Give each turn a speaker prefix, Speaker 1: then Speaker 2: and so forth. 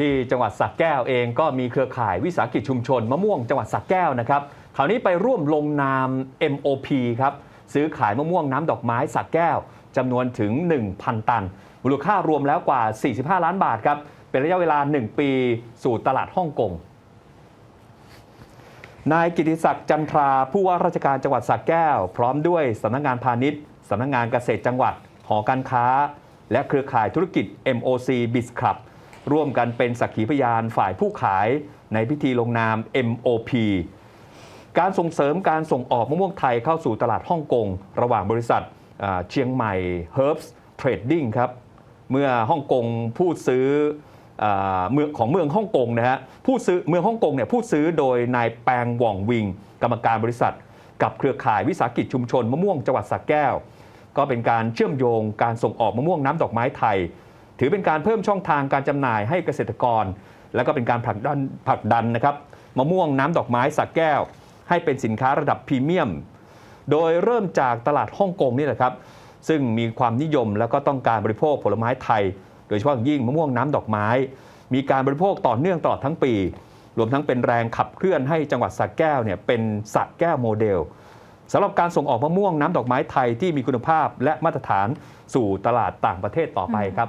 Speaker 1: ที่จังหวัดสระแก้วเองก็มีเครือข่ายวิสาหกิจชุมชนมะม่วงจังหวัดสระแก้วนะครับคราวนี้ไปร่วมลงนาม MOP ครับซื้อขายมะม่วงน้ำดอกไม้สระแก้วจำนวนถึง 1,000 ตัน มูลค่ารวมแล้วกว่า 45 ล้านบาทครับเป็นระยะเวลา 1 ปีสู่ตลาดฮ่องกงนายกิติศักดิ์จันทราผู้ว่าราชการจังหวัดสระแก้ว พร้อมด้วยสำนักงานพาณิชย์สำนักงานเกษตรจังหวัด หอการค้า และเครือข่ายธุรกิจ MOC Biz Club ร่วมกันเป็นสักขีพยานฝ่ายผู้ขายในพิธีลงนาม MOP การส่งเสริมการส่งออกมะม่วงไทยเข้าสู่ตลาดฮ่องกง ระหว่างบริษัทเชียงใหม่ Herbs Trading ครับเมื่อฮ่องกงผู้ซื้อเมืองของเมืองฮ่องกงนะฮะผู้ซื้อเมืองฮ่องกงเนี่ยผู้ซื้อโดยนายแปงหว่องวิง กรรมการบริษัท กับเครือข่ายวิสาหกิจชุมชนมะม่วงจังหวัดสระแก้ว ก็เป็นการเชื่อมโยงการส่งออกมะม่วงน้ำดอกไม้ไทย ถือเป็นการเพิ่มช่องทางการจำหน่ายให้เกษตรกร และก็เป็นการผลักดันผลักดันนะครับมะม่วงน้ำดอกไม้สระแก้ว ให้เป็นสินค้าระดับพรีเมียม โดยเริ่มจากตลาดฮ่องกงนี่แหละครับ ซึ่งมีความนิยมแล้วก็ต้องการบริโภคผลไม้ไทย โดยเฉพาะอย่างยิ่งมะม่วงน้ำดอกไม้ มีการบริโภคต่อเนื่องตลอดทั้งปี รวมทั้งเป็นแรงขับเคลื่อนให้จังหวัดสระแก้วเนี่ยเป็นสระแก้วโมเดลสำหรับการส่งออกมะม่วงน้ำดอกไม้ไทยที่มีคุณภาพและมาตรฐานสู่ตลาดต่างประเทศต่อไปครับ